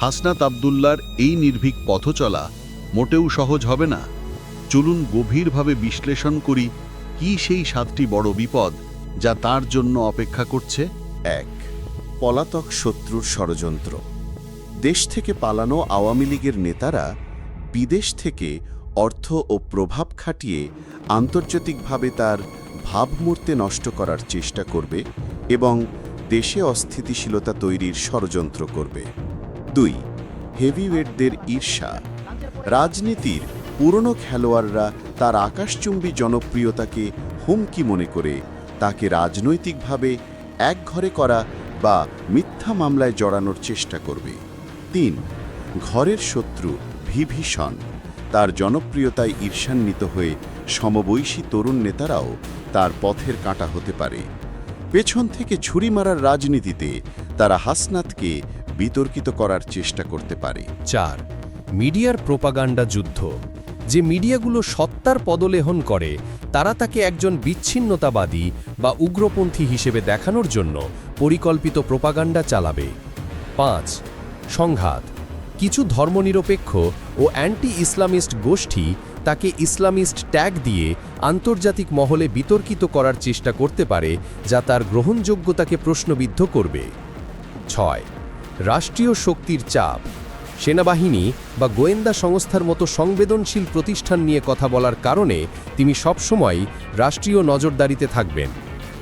হাসনাত আবদুল্লার এই নির্ভীক পথচলা মোটেও সহজ হবে না। চলুন গভীরভাবে বিশ্লেষণ করি, কি সেই সাতটি বড় বিপদ যা তার জন্য অপেক্ষা করছে? এক, পলাতক শত্রুর ষড়যন্ত্র। দেশ থেকে পালানো আওয়ামী লীগের নেতারা বিদেশ থেকে অর্থ ও প্রভাব খাটিয়ে আন্তর্জাতিকভাবে তার ভাবমূর্তি নষ্ট করার চেষ্টা করবে এবং দেশে অস্থিতিশীলতা তৈরির ষড়যন্ত্র করবে। দুই হেভিওয়েটদের ঈর্ষা। রাজনীতির পুরনো খেলোয়াড়রা তার আকাশচুম্বী জনপ্রিয়তাকে হুমকি মনে করে তাকে রাজনৈতিকভাবে একঘরে করা বা মিথ্যা মামলায় জড়ানোর চেষ্টা করবে। তিন, ঘরের শত্রু বিভীষণ। তার জনপ্রিয়তায় ঈর্ষান্বিত হয়ে সমবয়সী তরুণ নেতারাও তার পথের কাঁটা হতে পারে। পেছন থেকে ছুরি মারার রাজনীতিতে তারা হাসনাতকে বিতর্কিত করার চেষ্টা করতে পারে। চার, মিডিয়ার প্রোপাগান্ডা যুদ্ধ। যে মিডিয়াগুলো সত্তার পদলেহন করে, তারা তাকে একজন বিচ্ছিন্নতাবাদী বা উগ্রপন্থী হিসেবে দেখানোর জন্য পরিকল্পিত প্রোপাগান্ডা চালাবে। পাঁচ, সংঘাত। কিছু ধর্মনিরপেক্ষ ও অ্যান্টি ইসলামিস্ট গোষ্ঠী তাকে ইসলামিস্ট ট্যাগ দিয়ে আন্তর্জাতিক মহলে বিতর্কিত করার চেষ্টা করতে পারে, যা তার গ্রহণযোগ্যতাকে প্রশ্নবিদ্ধ করবে। ছয় রাষ্ট্রীয় শক্তির চাপ, সেনাবাহিনী বা গোয়েন্দা সংস্থার মতো সংবেদনশীল প্রতিষ্ঠান নিয়ে কথা বলার কারণে তিনি সবসময় রাষ্ট্রীয় নজরদারিতে থাকবেন।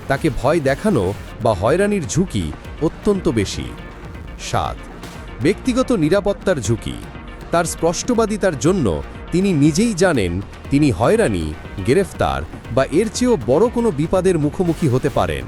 তাকে ভয় দেখানো বা হয়রানির ঝুঁকি অত্যন্ত বেশি। সাত, ব্যক্তিগত নিরাপত্তার ঝুঁকি, তার স্পষ্টবাদিতার জন্য তিনি নিজেই জানেন তিনি হয়রানি, গ্রেফতার বা এর চেয়েও বড় কোনো বিপদের মুখোমুখি হতে পারেন।